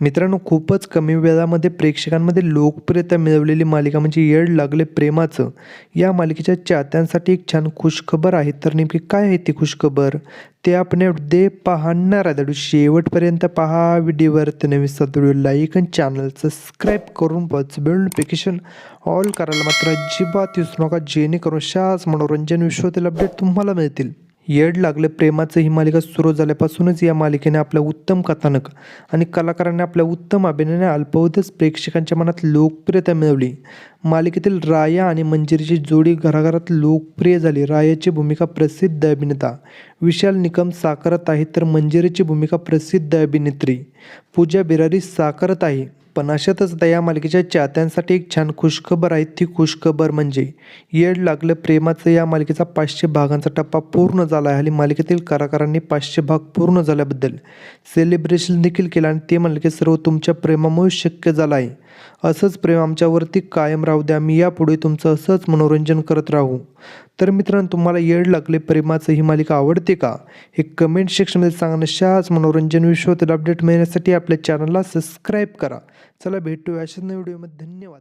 मित्रांनो खूपच कमी वेळामध्ये प्रेक्षकांमध्ये लोकप्रियता मिळवलेली मालिका म्हणजे येड लागले प्रेमाचं. या मालिकेच्या चाहत्यांसाठी एक छान खुशखबर आहे. तर नेमकी काय आहे ती खुशखबर? ते आपण दे पाहणार आहे शेवटपर्यंत पहा. व्हिडिओवर ते नवीन व्हिडिओ लाईक आणि चॅनल सबस्क्राईब करून बस बेल नोटिफिकेशन ऑल करायला मात्र अजिबात विसरू नका. जेणेकरून शास मनोरंजन विश्वातील अपडेट तुम्हाला मिळतील. येड लागले प्रेमाचं ही मालिका सुरू झाल्यापासूनच या मालिकेने आपल्या उत्तम कथानक आणि कलाकारांनी आपल्या उत्तम अभिनयाने अल्पावधीच प्रेक्षकांच्या मनात लोकप्रियता मिळवली. मालिकेतील राया आणि मंजिरीची जोडी घराघरात लोकप्रिय झाली. रायाची भूमिका प्रसिद्ध अभिनेता विशाल निकम साकारत आहे तर मंजिरीची भूमिका प्रसिद्ध अभिनेत्री पूजा बिरारी साकारत आहे. पण अशातच आता या मालिकेच्या चाहत्यांसाठी एक छान खुशखबर आहे. ती खुशखबर म्हणजे येड लागलं प्रेमाचं या मालिकेचा पाचशे भागांचा टप्पा पूर्ण झाला आहे. आणि मालिकेतील कलाकारांनी पाचशे भाग पूर्ण झाल्याबद्दल सेलिब्रेशन देखील केलं आणि ते मालिके की सर्व तुमच्या प्रेमामुळे शक्य झालं आहे. असंच प्रेम आमच्यावरती कायम राहू द्या. मी यापुढे तुमचं असंच मनोरंजन करत राहू. तर मित्रांनो तुम्हाला येड लागले प्रेमाचं ही मालिका आवडते का? हे कमेंट सेक्शनमध्ये सांगा मनोरंजन विश्वातील अपडेट मिळण्यासाठी आपल्या चॅनलला सबस्क्राईब करा. चला भेटूया अशाच नवीन व्हिडिओमध्ये धन्यवाद.